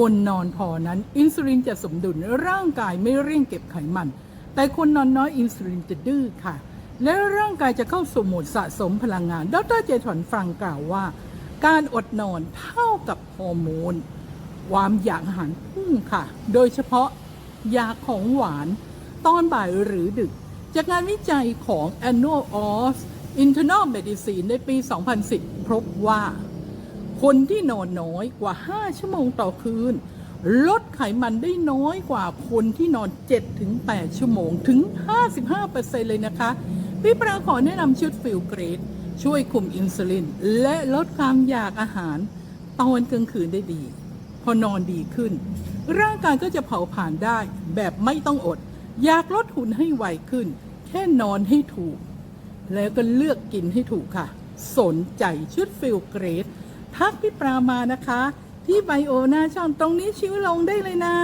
คนนอนพอนั้นอินซูลินจะสมดุลร่างกายไม่เร่งเก็บไขมัน แต่คนนอนน้อยอินซูลินจะดื้อค่ะ และร่างกายจะเข้าสู่โหมดสะสมพลังงาน ดรเจถอนฟังกล่าวว่า การอดนอนเท่ากับฮอร์โมนความอยากอาหารพุ่งค่ะ โดยเฉพาะยาของหวานตอนบ่ายหรือดึก จากงานวิจัยของ Annual of Internal Medicine ในปี 2010 พบว่า คนที่นอนน้อยกว่า 5 ชั่วโมงต่อคืน ลดไขมันได้น้อยกว่าคนที่นอน 7-8 ชั่วโมงถึง 55%เลยนะคะ พี่ปราขอแนะนำชุดฟิลเกรด ช่วยคุมอินซูลิน และลดความอยากอาหาร ตอนกลางคืนได้ดี พอนอนดีขึ้น ร่างกายก็จะเผาผ่านได้แบบไม่ต้องอด อยากลดหุ่นให้ไวขึ้น แค่นอนให้ถูก แล้วก็เลือกกินให้ถูกค่ะ สนใจชุดฟิลเกรด ทักพี่ปรามานะคะ ที่ไบโอหน้าช่องตรงนี้ชิวลงได้เลยนะ